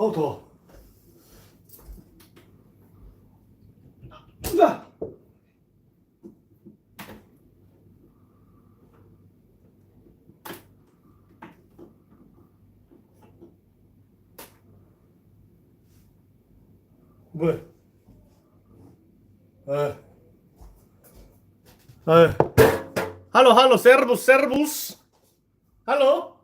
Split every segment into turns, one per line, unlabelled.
어우 더워. 자. 뭐야? 에. 에. 할로 할로 세르부스 세르부스. 할로.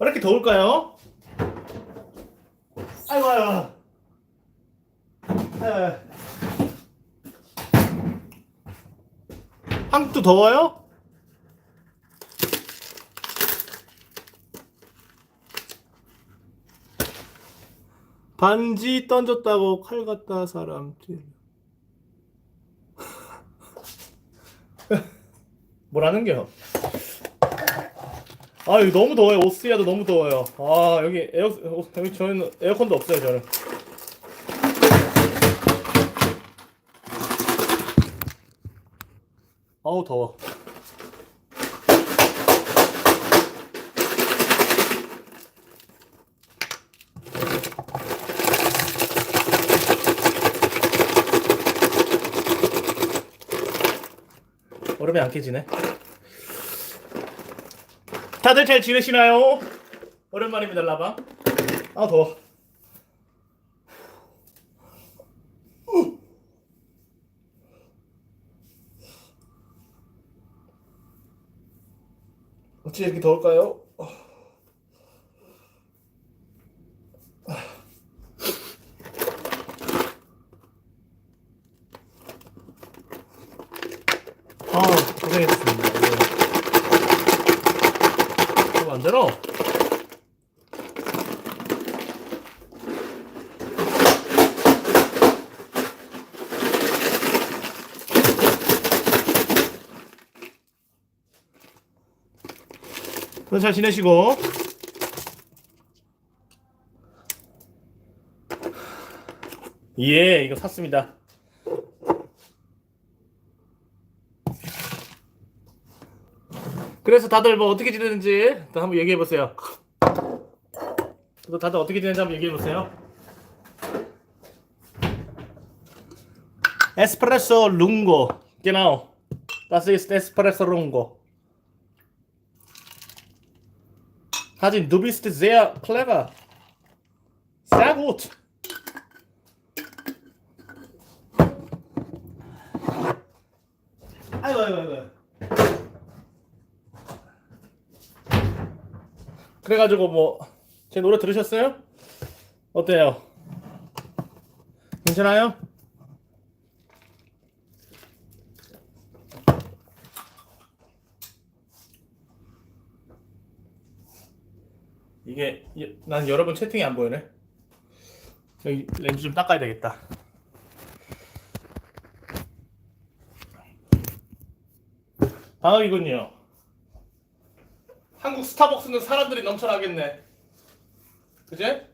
왜 이렇게 더울까요? 아이고 아이고. 에. 한국도 더워요? 반지 던졌다고 칼 갖다 사람 찔. 뭐라는겨? 아 여기 너무 더워요. 오스트리아도 너무 더워요. 아 여기 에어 어, 여기 저희는 에어컨도 없어요 저는. 아우 더워. 얼음이 안 깨지네. 다들 잘 지내시나요? 오랜만입니다, 라바. 아 더워. 어찌 이렇게 더울까요? 아, 고생했습니다. 네. 안 들어? 오늘 잘 지내시고. 예 이거 샀습니다. 그래서 다들 뭐 어떻게 지내는지 또 한번 얘기해 보세요. 또 다들 어떻게 지내는지 한번 얘기해 보세요. 에스프레소 룽고. genau das ist Espresso Lungo Hadin du bist sehr clever sehr gut 아이고 아이고 아이고 그래가지고 뭐 제 노래 들으셨어요? 어때요? 괜찮아요? 이게 이- 난 여러분 채팅이 안 보이네. 여기 렌즈 좀 닦아야 되겠다. 방학이군요. 한국 스타벅스는 사람들이 넘쳐나겠네. 그제?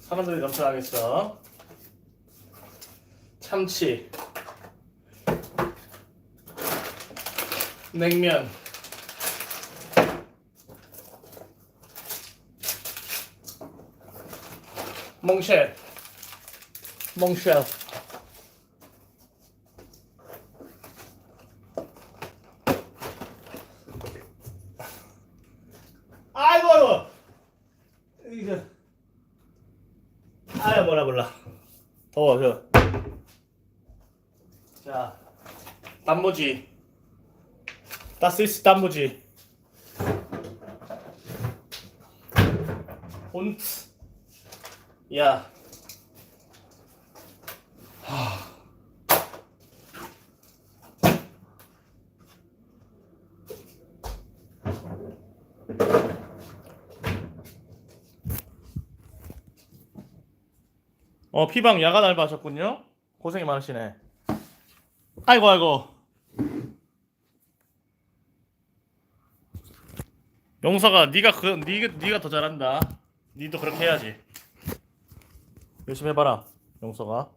사람들이 넘쳐나겠어. 참치. 냉면. 몽쉘. 몽쉘. 아이고 아이고 이거 아야 몰라 몰라 더워 저자 단무지 Das ist ja 어 피방 야간 알바 하셨군요. 고생이 많으시네. 아이고 아이고. 용서가 네가 그 네가 네가 더 잘한다. 니도 그렇게 해야지. 열심히 해봐라, 용서가.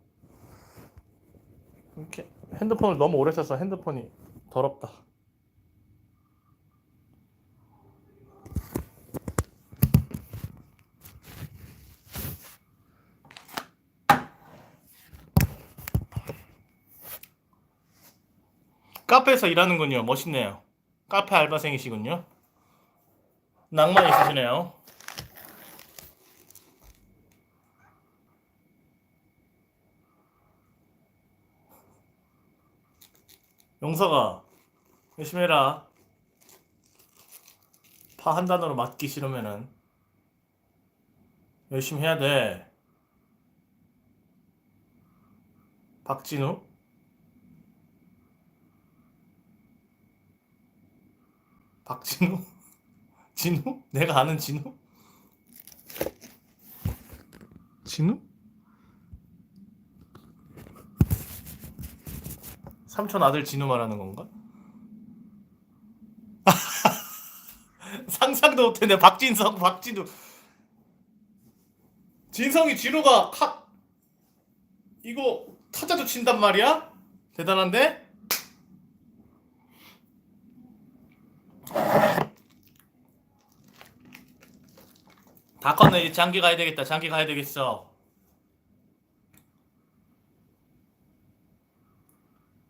이렇게 핸드폰을 너무 오래 써서 핸드폰이 더럽다. 카페에서 일하는군요. 멋있네요. 카페 알바생이시군요. 낭만 있으시네요. 용서가 열심히 해라. 파 한 단어로 맞기 싫으면은 열심히 해야 돼. 박진우? 박진우? 진우? 내가 아는 진우? 진우? 삼촌 아들 진우 말하는 건가? 상상도 못했네 박진성 박진우 진성이 진우가 카 이거 타자도 친단 말이야? 대단한데? 다 컸네 이제 장기 가야 되겠다 장기 가야 되겠어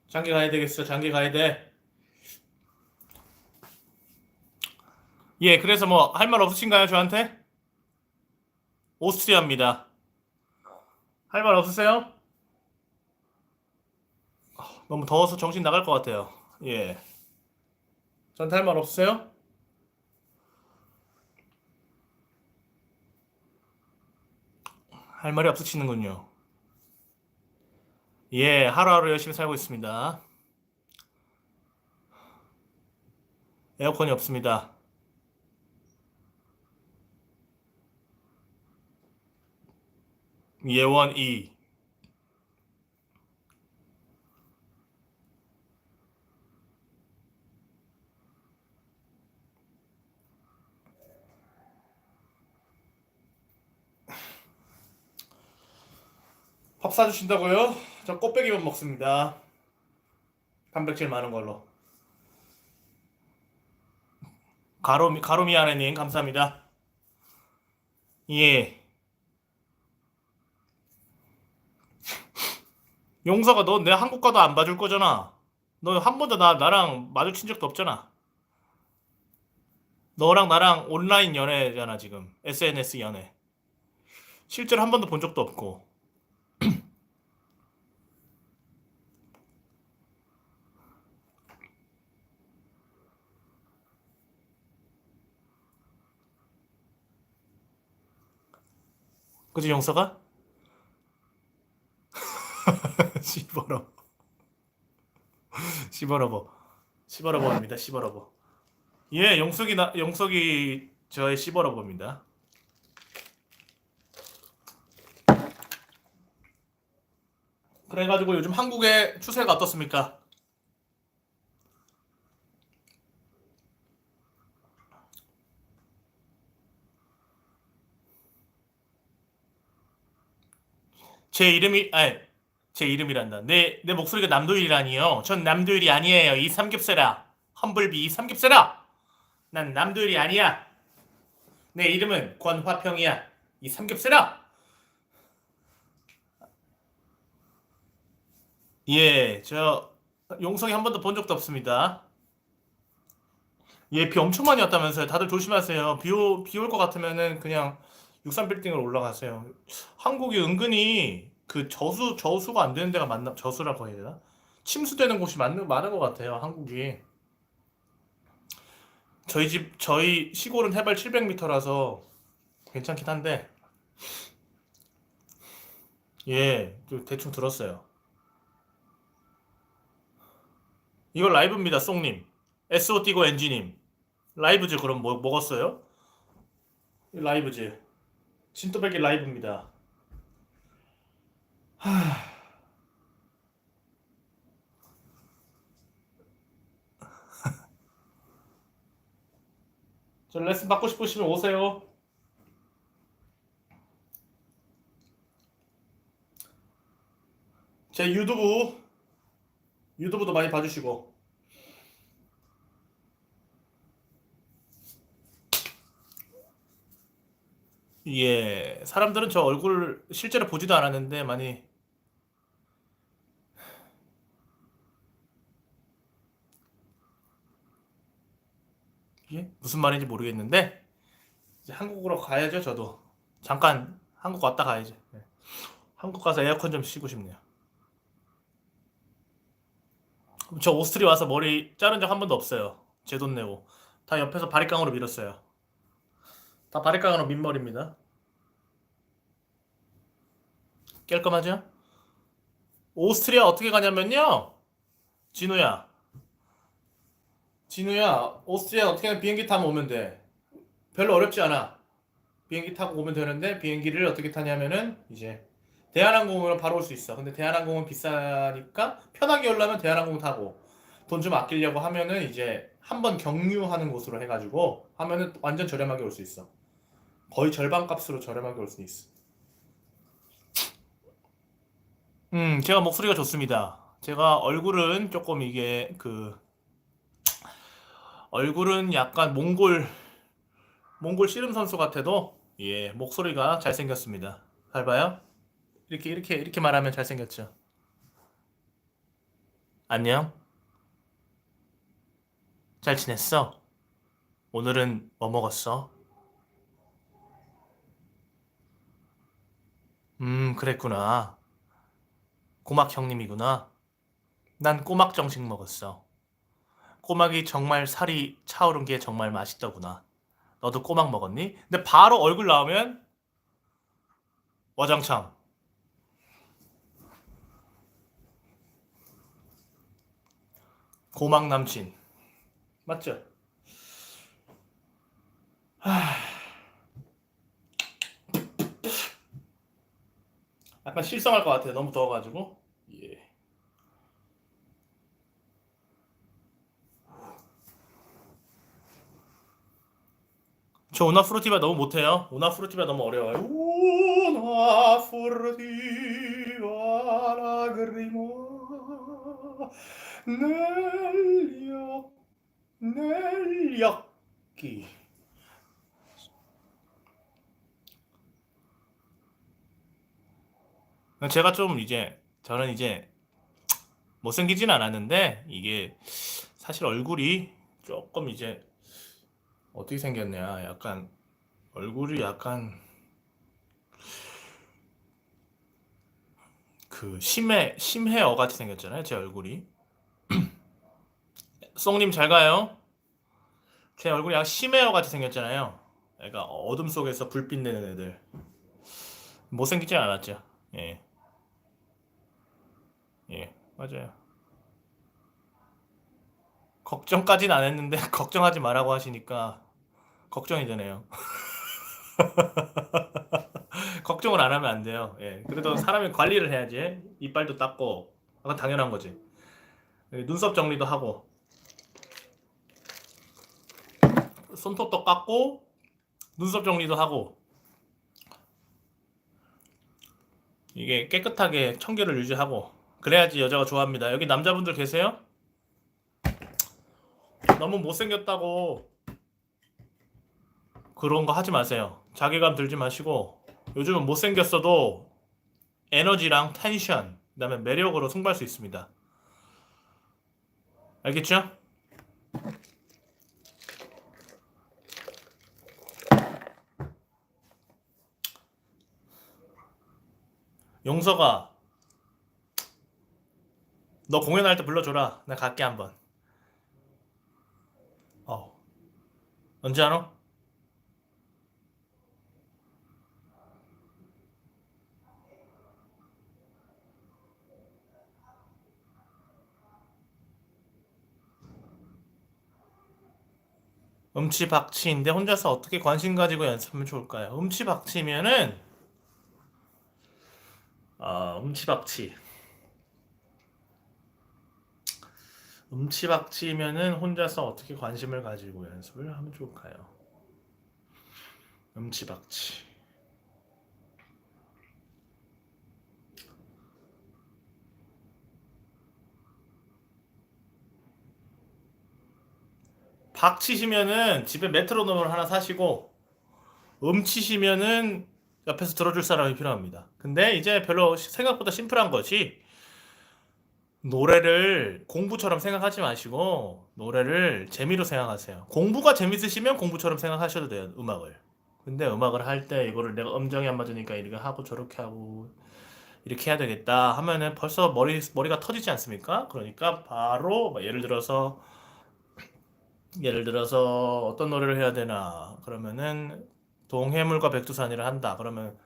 장기 가야 되겠어 장기 가야 돼 예, 그래서 뭐 할 말 없으신가요, 저한테? 오스트리아입니다. 할 말 없으세요? 아, 너무 더워서 정신 나갈 것 같아요. 예. 저한테 할 말 없으세요? 할 말이 없으시는군요. 예, 하루하루 열심히 살고 있습니다. 에어컨이 없습니다. 예원 이 밥 사주신다고요? 저 꽃배기만 먹습니다. 단백질 많은 걸로. 가로미 가로미 아내님 감사합니다. 예. 용서가 너 내 한국 가도 안 봐줄 거잖아. 너 한 번도 나 나랑 마주친 적도 없잖아. 너랑 나랑 온라인 연애잖아 지금. SNS 연애. 실제로 한 번도 본 적도 없고. 그지 용서가? 시버러 시버러버 시버러버입니다 시버러버 예 영석이 나 영석이 저의 시버러버입니다 그래가지고 요즘 한국의 추세가 어떻습니까? 제 이름이 아니 제 이름이란다. 내, 내 목소리가 남도일이라니요. 전 남도일이 아니에요. 이 삼겹살아. 험블비 이 삼겹살아. 난 남도일이 아니야. 내 이름은 권화평이야. 이 삼겹살아. 예, 저 용성이 한 번도 본 적도 없습니다. 예, 비 엄청 많이 왔다면서요. 다들 조심하세요. 비올 것 같으면은 그냥 63빌딩으로 올라가세요. 한국이 은근히 그 저수 저수가 안 되는 데가 맞나 저수라고 해야 되나? 침수되는 곳이 많은 많은 것 같아요. 한국이. 저희 집 저희 시골은 해발 700m라서 괜찮긴 한데 예, 좀 대충 들었어요. 이거 라이브입니다, 송님. SO 띠고 엔지님. 라이브즈 그럼 뭐 먹었어요? 라이브즈. 진또백이 라이브입니다. 저 레슨 받고 싶으시면 오세요. 제 유튜브 유튜브도 많이 봐주시고. 예, 사람들은 저 얼굴 실제로 보지도 않았는데 많이 이게 무슨 말인지 모르겠는데 이제 한국으로 가야죠, 저도. 잠깐 한국 왔다 가야죠. 네. 한국 가서 에어컨 좀 쉬고 싶네요. 저 오스트리 와서 머리 자른 적 한 번도 없어요. 제 돈 내고. 다 옆에서 바리깡으로 밀었어요. 다 바리깡으로 민머리입니다. 깔끔하죠? 오스트리아 어떻게 가냐면요. 진우야. 진우야, 오스트리아 어떻게 하면 비행기 타면 오면 돼. 별로 어렵지 않아. 비행기 타고 오면 되는데 비행기를 어떻게 타냐면은 이제 대한항공으로 바로 올 수 있어. 근데 대한항공은 비싸니까 편하게 오려면 대한항공 타고 돈 좀 아끼려고 하면은 이제 한 번 경유하는 곳으로 해가지고 하면은 완전 저렴하게 올 수 있어. 거의 절반 값으로 저렴하게 올 수 있어. 음, 제가 목소리가 좋습니다. 제가 얼굴은 조금 이게 그 얼굴은 약간 몽골 몽골 씨름 선수 같아도 예, 목소리가 잘 생겼습니다. 잘 봐요? 이렇게 이렇게 이렇게 말하면 잘 생겼죠. 안녕. 잘 지냈어? 오늘은 뭐 먹었어? 음, 그랬구나. 꼬막 형님이구나. 난 꼬막 정식 먹었어. 꼬막이 정말 살이 차오른 게 정말 맛있더구나. 너도 꼬막 먹었니? 근데 바로 얼굴 나오면 와장창. 고막 남친. 맞죠? 하... 약간 실성할 것 같아요. 너무 더워가지고. 예. 저 오나 프루티바 너무 못해요. 오나 프루티바 너무 어려워요. 오나 프루티바 라그리모 넬력 넬력기 제가 좀 이제 저는 이제 못생기진 않았는데 이게 사실 얼굴이 조금 이제 어떻게 생겼냐 약간 얼굴이 약간 그 심해 심해어 같이 생겼잖아요 제 얼굴이. 쏭님 잘 가요? 제 얼굴이 약간 심해어 같이 생겼잖아요. 그러니까 어둠 속에서 불빛 내는 애들. 못생기진 않았죠. 예. 예, 맞아요. 걱정까진 안 했는데 걱정하지 말라고 하시니까 걱정이 되네요. 걱정을 안 하면 안 돼요. 예, 그래도 사람이 관리를 해야지. 이빨도 닦고, 그건 당연한 거지. 예, 눈썹 정리도 하고, 손톱도 깎고, 눈썹 정리도 하고, 이게 깨끗하게 청결을 유지하고, 그래야지 여자가 좋아합니다. 여기 남자분들 계세요? 너무 못생겼다고 그런 거 하지 마세요. 자괴감 들지 마시고 요즘은 못생겼어도 에너지랑 텐션, 그다음에 매력으로 승부할 수 있습니다. 알겠죠? 용서가 너 공연할 때 불러줘라. 나 갈게 한번. 어. 언제 하노? 음치박치인데 혼자서 어떻게 관심 가지고 연습하면 좋을까요? 음치박치면은 어, 음치박치 음치박치면은 혼자서 어떻게 관심을 가지고 연습을 하면 좋을까요? 음치박치. 박치시면은 집에 메트로놈을 하나 사시고 음치시면은 옆에서 들어줄 사람이 필요합니다. 근데 이제 별로 생각보다 심플한 것이 노래를 공부처럼 생각하지 마시고 노래를 재미로 생각하세요. 공부가 재밌으시면 공부처럼 생각하셔도 돼요. 음악을. 근데 음악을 할 때 이거를 내가 음정이 안 맞으니까 이렇게 하고 저렇게 하고 이렇게 해야 되겠다 하면은 벌써 머리 머리가 터지지 않습니까? 그러니까 바로 뭐 예를 들어서 예를 들어서 어떤 노래를 해야 되나 그러면은 동해물과 백두산이를 한다 그러면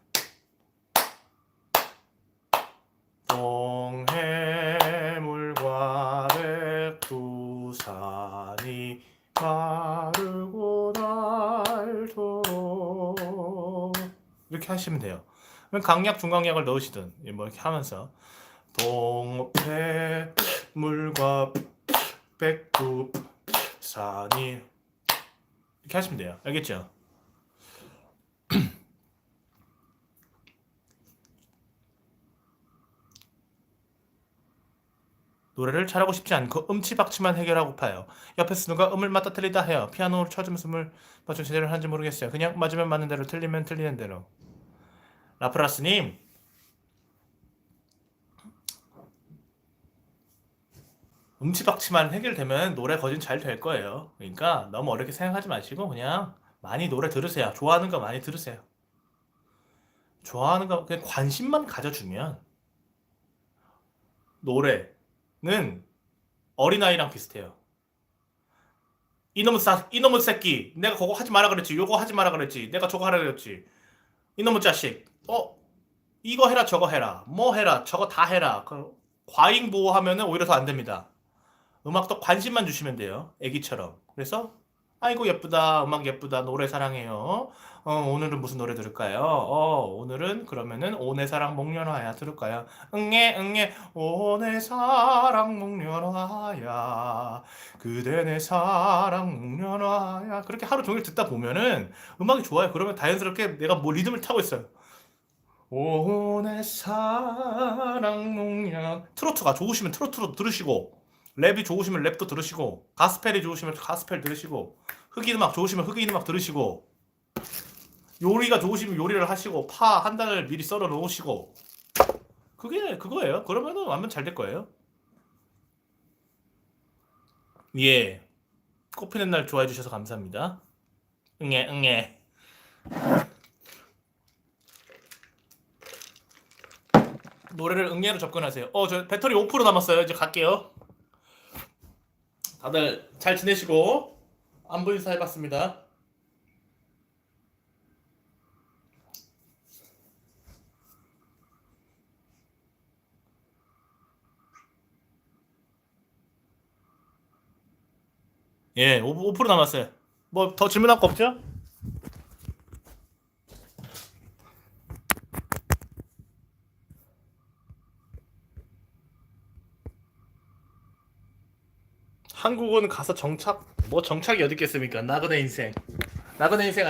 동해물과 가르고 날도록 이렇게 하시면 돼요. 강약 중강약을 넣으시든 뭐 이렇게 하면서 동해 물과 백두 산이 이렇게 하시면 돼요. 알겠죠? 노래를 잘하고 싶지 않고 음치박치만 해결하고파요. 옆에서 누가 음을 맞다 틀리다 해요. 피아노를 쳐주면서 음을 맞추 제대로 하는지 모르겠어요. 그냥 맞으면 맞는 대로 틀리면 틀리는 대로. 라프라스님 음치박치만 해결되면 노래 거진 잘 될 거예요. 그러니까 너무 어렵게 생각하지 마시고 그냥 많이 노래 들으세요. 좋아하는 거 많이 들으세요. 좋아하는 거 그냥 관심만 가져주면 노래 는 어린아이랑 비슷해요. 이놈의 싸 이놈의 새끼 내가 그거 하지 마라 그랬지 요거 하지 마라 그랬지 내가 저거 하라 그랬지. 이놈의 자식 어? 이거 해라 저거 해라 뭐 해라 저거 다 해라. 그 과잉 보호하면은 오히려 더 안 됩니다. 음악도 관심만 주시면 돼요 애기처럼. 그래서 아이고 예쁘다 음악 예쁘다 노래 사랑해요 어 오늘은 무슨 노래 들을까요? 어 오늘은 그러면은 오내 사랑 목련화야 들을까요? 응애 응애 오내 사랑 목련화야. 그대 내 사랑 목련화야. 그렇게 하루 종일 듣다 보면은 음악이 좋아요. 그러면 자연스럽게 내가 뭐 리듬을 타고 있어요. 오내 사랑 목련. 트로트가 좋으시면 트로트로 들으시고 랩이 좋으시면 랩도 들으시고 가스펠이 좋으시면 가스펠 들으시고 흑인 음악 좋으시면 흑인 음악 들으시고 요리가 좋으시면 요리를 하시고 파한 달을 미리 썰어 놓으시고. 그게 그거예요. 그러면은 완전 잘 될 거예요. 예. 꽃피는 날 좋아해 주셔서 감사합니다. 응애 응애. 노래를 응애로 접근하세요. 어 저 배터리 5% 남았어요. 이제 갈게요. 다들 잘 지내시고 안부 인사해봤습니다. 예, 5, 5% 남았어요. 뭐 더 질문할 거 없죠? 한국은 가서 정착 뭐 정착이 어디 있겠습니까? 나그네 인생. 나그네 인생